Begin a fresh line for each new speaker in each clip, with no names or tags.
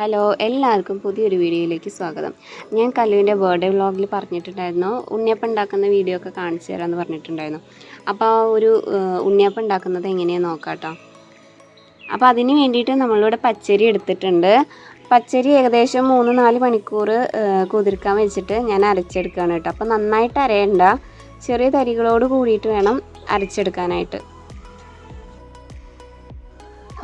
Hello എല്ലാവർക്കും പുതിയൊരു വീഡിയോയിലേക്ക് സ്വാഗതം. ഞാൻ കല്ലുവിന്റെ ബർത്ത്ഡേ വ്ളോഗിൽ പറഞ്ഞിട്ടുണ്ടായിരുന്നു. ഉണ്ണിയപ്പം ഉണ്ടാക്കുന്ന വീഡിയോ ഒക്കെ കാണിച്ചു തരാമെന്ന് പറഞ്ഞിട്ടുണ്ടായിരുന്നു. അപ്പോൾ ഒരു ഉണ്ണിയപ്പം ഉണ്ടാക്കുന്നത് എങ്ങനെയാണ് നോക്കാം കേട്ടോ. അപ്പോൾ അതിന് വേണ്ടിയിട്ട് നമ്മളിവിടെ പച്ചരി എടുത്തിട്ടുണ്ട്. പച്ചരി ഏകദേശം മൂന്ന് നാല് മണിക്കൂർ കുതിർക്കാൻ വെച്ചിട്ട് ഞാൻ അരച്ചെടുക്കുകയാണ് കേട്ടോ. അപ്പോൾ നന്നായിട്ട് അരയണ്ട. ചെറിയ തരികളോട് കൂടിയിട്ട് വേണം അരച്ചെടുക്കാനായിട്ട്.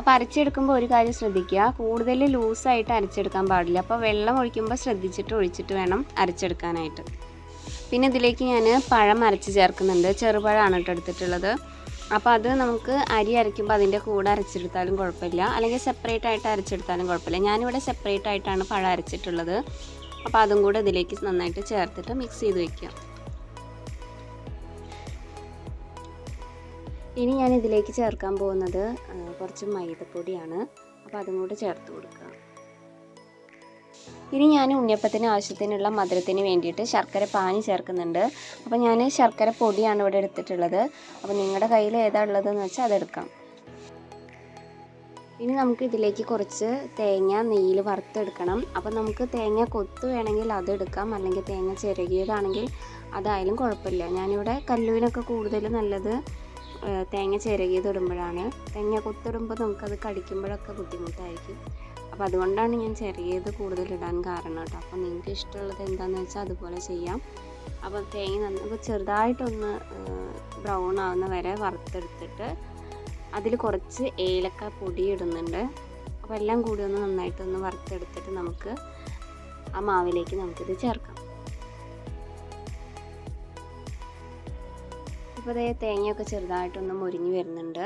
അപ്പോൾ അരച്ചെടുക്കുമ്പോൾ ഒരു കാര്യം ശ്രദ്ധിക്കുക. കൂടുതൽ ലൂസായിട്ട് അരച്ചെടുക്കാൻ പാടില്ല. അപ്പോൾ വെള്ളം ഒഴിക്കുമ്പോൾ ശ്രദ്ധിച്ചിട്ട് ഒഴിച്ചിട്ട് വേണം അരച്ചെടുക്കാനായിട്ട്. പിന്നെ ഇതിലേക്ക് ഞാൻ പഴം അരച്ച് ചേർക്കുന്നുണ്ട്. ചെറുപഴമാണ് കേട്ടോ എടുത്തിട്ടുള്ളത്. അപ്പോൾ അത് നമുക്ക് അരി അരയ്ക്കുമ്പോൾ അതിന്റെ കൂടെ അരച്ചെടുത്താലും കുഴപ്പമില്ല. അല്ലെങ്കിൽ സെപ്പറേറ്റ് ആയിട്ട് അരച്ചെടുത്താലും കുഴപ്പമില്ല. ഞാനിവിടെ സെപ്പറേറ്റ് ആയിട്ടാണ് പഴം അരച്ചിട്ടുള്ളത്. അപ്പോൾ അതും കൂടെ ഇതിലേക്ക് നന്നായിട്ട് ചേർത്തിട്ട് മിക്സ് ചെയ്ത് വെക്കുക. ഇനി ഞാൻ ഇതിലേക്ക് ചേർക്കാൻ പോകുന്നത് കുറച്ച് മൈദപ്പൊടിയാണ്. അപ്പോൾ അതും കൂടെ ചേർത്ത് കൊടുക്കുക ഇനി ഞാൻ ഉണ്ണിയപ്പത്തിന് ആവശ്യത്തിനുള്ള മധുരത്തിന് വേണ്ടിയിട്ട് ശർക്കര പാനി ചേർക്കുന്നുണ്ട്. അപ്പോൾ ഞാൻ ശർക്കര പൊടിയാണ് ഇവിടെ എടുത്തിട്ടുള്ളത്. അപ്പോൾ നിങ്ങളുടെ കയ്യിൽ ഏതാ ഉള്ളതെന്ന് വെച്ചാൽ അതെടുക്കാം. ഇനി നമുക്ക് ഇതിലേക്ക് കുറച്ച് തേങ്ങ നെയ്യിൽ വറുത്തെടുക്കണം. അപ്പോൾ നമുക്ക് തേങ്ങ കൊത്ത് വേണമെങ്കിൽ അതെടുക്കാം അല്ലെങ്കിൽ തേങ്ങ ചിരകിയതാണെങ്കിൽ അതായാലും കുഴപ്പമില്ല. ഞാനിവിടെ കല്ലുവിനൊക്കെ കൂടുതൽ നല്ലത് തേങ്ങ ചിരകിയത് ഇടുമ്പോഴാണ്. തേങ്ങ കൊത്തിടുമ്പോൾ നമുക്കത് കടിക്കുമ്പോഴൊക്കെ ബുദ്ധിമുട്ടായിരിക്കും. അപ്പോൾ അതുകൊണ്ടാണ് ഞാൻ ചെറിയത് കൂടുതൽ ഇടാൻ കാരണം കേട്ടോ. അപ്പോൾ നിങ്ങൾക്ക് ഇഷ്ടമുള്ളത് എന്താണെന്ന് വെച്ചാൽ അതുപോലെ ചെയ്യാം. അപ്പോൾ തേങ്ങ നന്ന അപ്പോൾ ചെറുതായിട്ടൊന്ന് ബ്രൗൺ ആവുന്ന വരെ വറുത്തെടുത്തിട്ട് അതിൽ കുറച്ച് ഏലക്ക പൊടി ഇടുന്നുണ്ട്. അപ്പോൾ എല്ലാം കൂടി ഒന്ന് നന്നായിട്ടൊന്ന് വറുത്തെടുത്തിട്ട് നമുക്ക് ആ മാവിലേക്ക് നമുക്കിത് ചേർക്കാം. ഇപ്പോൾ അതേ തേങ്ങയൊക്കെ ചെറുതായിട്ടൊന്ന് മുരിഞ്ഞ് വരുന്നുണ്ട്.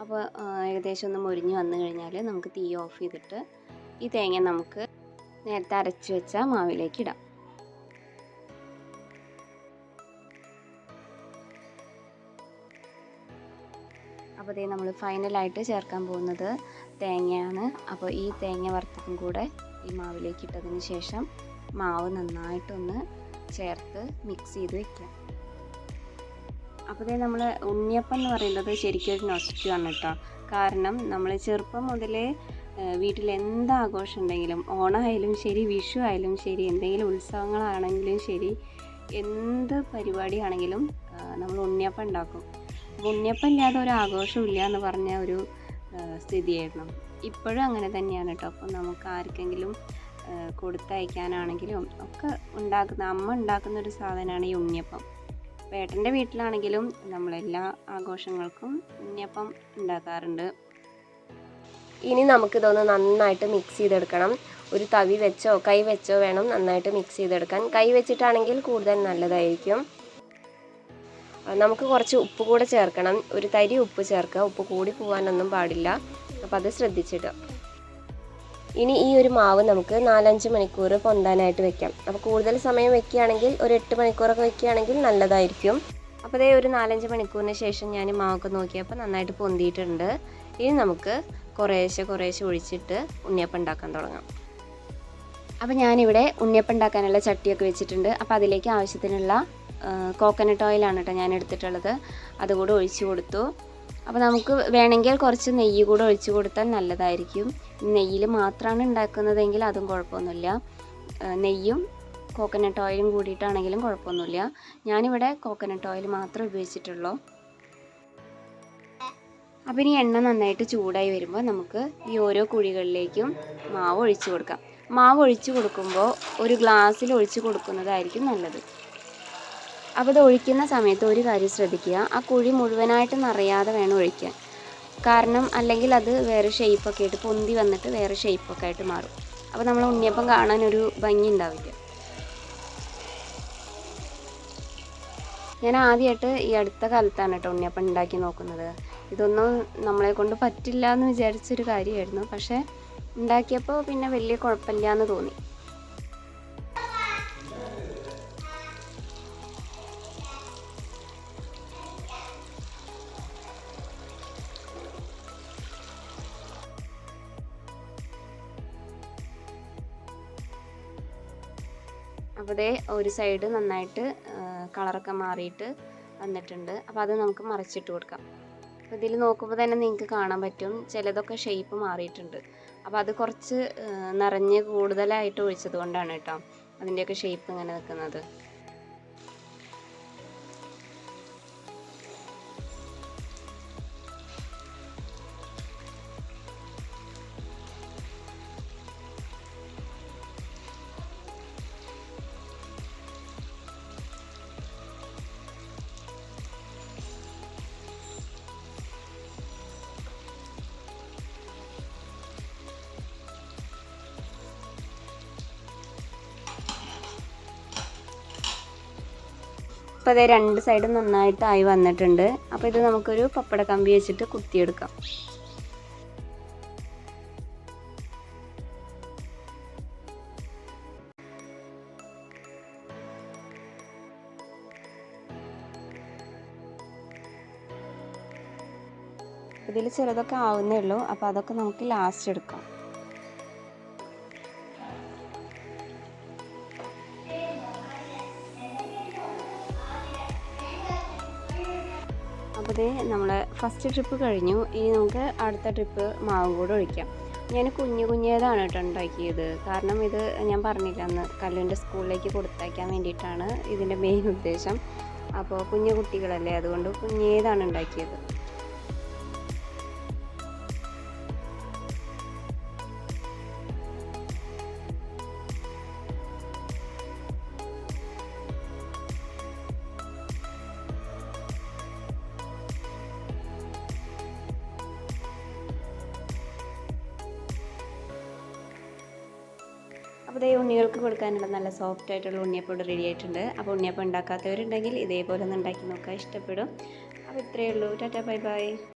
അപ്പോൾ ഏകദേശം ഒന്ന് മുരിഞ്ഞ് വന്നു കഴിഞ്ഞാൽ നമുക്ക് തീ ഓഫ് ചെയ്തിട്ട് ഈ തേങ്ങ നമുക്ക് നേരത്തെ അരച്ച് വെച്ച മാവിലേക്ക് ഇടാം. അപ്പോൾ ഇതേ നമ്മൾ ഫൈനലായിട്ട് ചേർക്കാൻ പോകുന്നത് തേങ്ങയാണ്. അപ്പോൾ ഈ തേങ്ങ വറുത്തതും കൂടെ ഈ മാവിലേക്ക് ഇട്ടതിന് ശേഷം മാവ് നന്നായിട്ടൊന്ന് ചേർത്ത് മിക്സ് ചെയ്ത് വെക്കാം. അപ്പോൾ നമ്മൾ ഉണ്ണിയപ്പം എന്ന് പറയുന്നത് ശരിക്കും ഒരു നൊസ്റ്റുമാണ് കേട്ടോ കാരണം നമ്മൾ ചെറുപ്പം മുതലേ വീട്ടിൽ എന്ത് ആഘോഷം ഉണ്ടെങ്കിലും ഓണമായാലും ശരി വിഷു ആയാലും ശരി എന്തെങ്കിലും ഉത്സവങ്ങളാണെങ്കിലും ശരി എന്ത് പരിപാടിയാണെങ്കിലും നമ്മൾ ഉണ്ണിയപ്പം ഉണ്ടാക്കും. അപ്പോൾ ഉണ്ണിയപ്പം ഇല്ലാതെ ഒരു ആഘോഷമില്ല എന്ന് പറഞ്ഞ ഒരു സ്ഥിതിയായിരുന്നു. ഇപ്പോഴും അങ്ങനെ തന്നെയാണ് കേട്ടോ അപ്പോൾ നമുക്ക് ആർക്കെങ്കിലും കൊടുത്തയക്കാനാണെങ്കിലും ഒക്കെ ഉണ്ടാക്കുന്ന അമ്മ ഉണ്ടാക്കുന്ന ഒരു സാധനമാണ് ഈ ഉണ്ണിയപ്പം. ഏട്ടന്റെ വീട്ടിലാണെങ്കിലും നമ്മളെല്ലാ ആഘോഷങ്ങൾക്കും ഉണ്ണിയപ്പം ഉണ്ടാക്കാറുണ്ട്.
ഇനി നമുക്കിതൊന്ന് നന്നായിട്ട് മിക്സ് ചെയ്തെടുക്കണം. ഒരു തവി വെച്ചോ കൈ വെച്ചോ വേണം നന്നായിട്ട് മിക്സ് ചെയ്തെടുക്കാൻ. കൈ വെച്ചിട്ടാണെങ്കിൽ കൂടുതൽ നല്ലതായിരിക്കും. നമുക്ക് കുറച്ച് ഉപ്പ് കൂടെ ചേർക്കണം. ഒരു തരി ഉപ്പ് ചേർക്കുക. ഉപ്പ് കൂടി പോകാനൊന്നും പാടില്ല. അപ്പോൾ അത് ശ്രദ്ധിച്ചിടുക. ഇനി ഈ ഒരു മാവ് നമുക്ക് നാലഞ്ച് മണിക്കൂർ പൊന്താനായിട്ട് വെക്കാം. അപ്പോൾ കൂടുതൽ സമയം വെക്കുകയാണെങ്കിൽ ഒരു എട്ട് മണിക്കൂറൊക്കെ വെക്കുകയാണെങ്കിൽ നല്ലതായിരിക്കും.
അപ്പോൾ അതേ ഒരു നാലഞ്ച് മണിക്കൂറിന് ശേഷം ഞാൻ മാവൊക്കെ നോക്കിയപ്പോൾ നന്നായിട്ട് പൊന്തിയിട്ടുണ്ട്. ഇനി നമുക്ക് കുറേശ്ശെ കുറേശ്ശെ ഒഴിച്ചിട്ട് ഉണ്ണിയപ്പം ഉണ്ടാക്കാൻ തുടങ്ങാം. അപ്പോൾ ഞാനിവിടെ ഉണ്ണിയപ്പം ഉണ്ടാക്കാനുള്ള ചട്ടിയൊക്കെ വെച്ചിട്ടുണ്ട്. അപ്പോൾ അതിലേക്ക് ആവശ്യത്തിനുള്ള കോക്കനട്ട് ഓയിലാണ് കേട്ടോ ഞാൻ എടുത്തിട്ടുള്ളത്. അതുകൂടെ ഒഴിച്ചു കൊടുത്തു. അപ്പോൾ നമുക്ക് വേണമെങ്കിൽ കുറച്ച് നെയ്യ് കൂടെ ഒഴിച്ചു കൊടുത്താൽ നല്ലതായിരിക്കും. നെയ്യിൽ മാത്രമാണ് ഉണ്ടാക്കുന്നതെങ്കിൽ അതും കുഴപ്പമൊന്നുമില്ല. നെയ്യും കോക്കനട്ട് ഓയിലും കൂടിയിട്ടാണെങ്കിലും കുഴപ്പമൊന്നുമില്ല. ഞാനിവിടെ കോക്കനട്ട് ഓയിൽ മാത്രം ഉപയോഗിച്ചിട്ടുള്ളൂ. അപ്പോൾ ഇനി എണ്ണ നന്നായിട്ട് ചൂടായി വരുമ്പോൾ നമുക്ക് ഈ ഓരോ കുഴികളിലേക്കും മാവ് ഒഴിച്ചു കൊടുക്കാം. മാവ് ഒഴിച്ചു കൊടുക്കുമ്പോൾ ഒരു ഗ്ലാസ്സിൽ ഒഴിച്ചു കൊടുക്കുന്നതായിരിക്കും നല്ലത്. അപ്പോൾ ഒഴിക്കുന്ന സമയത്ത് ഒരു കാര്യം ശ്രദ്ധിക്കുക. ആ കുഴി മുഴുവനായിട്ട് നിറയാതെ വേണം ഒഴിക്കാൻ. കാരണം അല്ലെങ്കിൽ അത് വേറെ ഷേപ്പൊക്കെ ആയിട്ട് പൊന്തി വന്നിട്ട് വേറെ ഷേപ്പൊക്കെ ആയിട്ട് മാറും. അപ്പോൾ നമ്മൾ ഉണ്ണിയപ്പം കാണാൻ ഒരു ഭംഗി ഉണ്ടാവില്ല. ഞാൻ ആദ്യമായിട്ട് ഈ അടുത്ത കാലത്താണ് കേട്ടോ ഉണ്ണിയപ്പം ഉണ്ടാക്കി നോക്കുന്നത്. ഇതൊന്നും നമ്മളെ കൊണ്ട് പറ്റില്ല എന്ന് വിചാരിച്ചൊരു കാര്യമായിരുന്നു. പക്ഷേ ഉണ്ടാക്കിയപ്പോൾ പിന്നെ വലിയ കുഴപ്പമില്ല എന്ന് തോന്നി. അപ്പോൾ ദേ ഒരു സൈഡ് നന്നായിട്ട് കളറൊക്കെ മാറിയിട്ട് വന്നിട്ടുണ്ട്. അപ്പോൾ അത് നമുക്ക് മറിച്ചിട്ട് കൊടുക്കാം. അപ്പോൾ ഇതിൽ നോക്കുമ്പോൾ തന്നെ നിങ്ങൾക്ക് കാണാൻ പറ്റും. ചിലതൊക്കെ ഷേപ്പ് മാറിയിട്ടുണ്ട്. അപ്പോൾ അത് കുറച്ച് നിറഞ്ഞ് കൂടുതലായിട്ട് ഒഴിച്ചത് കൊണ്ടാണ് കേട്ടോ അതിന്റെയൊക്കെ ഷേപ്പ് ഇങ്ങനെ നിൽക്കുന്നത്. അപ്പോൾ അതേ രണ്ട് സൈഡും നന്നായിട്ട് ആയി വന്നിട്ടുണ്ട്. അപ്പോൾ ഇത് നമുക്കൊരു പപ്പട കമ്പി വെച്ചിട്ട് കുത്തിയെടുക്കാം. ഇതിൽ ചിലതൊക്കെ ആവുന്നേ ഉള്ളൂ. അപ്പോൾ അതൊക്കെ നമുക്ക് ലാസ്റ്റ് എടുക്കാം. അപ്പോൾ ഇതേ നമ്മളെ ഫസ്റ്റ് ട്രിപ്പ് കഴിഞ്ഞു. ഇനി നമുക്ക് അടുത്ത ട്രിപ്പ് മാവും കൂടെ ഒഴിക്കാം. ഞാൻ കുഞ്ഞു കുഞ്ഞേതാണ് കേട്ടോ ഉണ്ടാക്കിയത്. കാരണം ഇത് ഞാൻ പറഞ്ഞില്ല അന്ന് കല്ലുവിന്റെ സ്കൂളിലേക്ക് കൊടുത്തയക്കാൻ വേണ്ടിയിട്ടാണ് ഇതിന്റെ മെയിൻ ഉദ്ദേശം. അപ്പോൾ കുഞ്ഞു കുട്ടികളല്ലേ അതുകൊണ്ട് കുഞ്ഞേതാണ് ഉണ്ടാക്കിയത്. അപ്പോൾ ഇതേ ഉണ്ണികൾക്ക് കൊടുക്കാനുള്ള നല്ല സോഫ്റ്റ് ആയിട്ടുള്ള ഉണ്ണിയപ്പം റെഡി ആയിട്ടുണ്ട്. അപ്പോൾ ഉണ്ണിയപ്പം ഉണ്ടാക്കാത്തവരുണ്ടെങ്കിൽ ഇതേപോലെ ഒന്ന് ഉണ്ടാക്കി നോക്കുക ഇഷ്ടപ്പെടും. അപ്പോൾ ഇത്രയേ ഉള്ളൂ. Tata bye bye.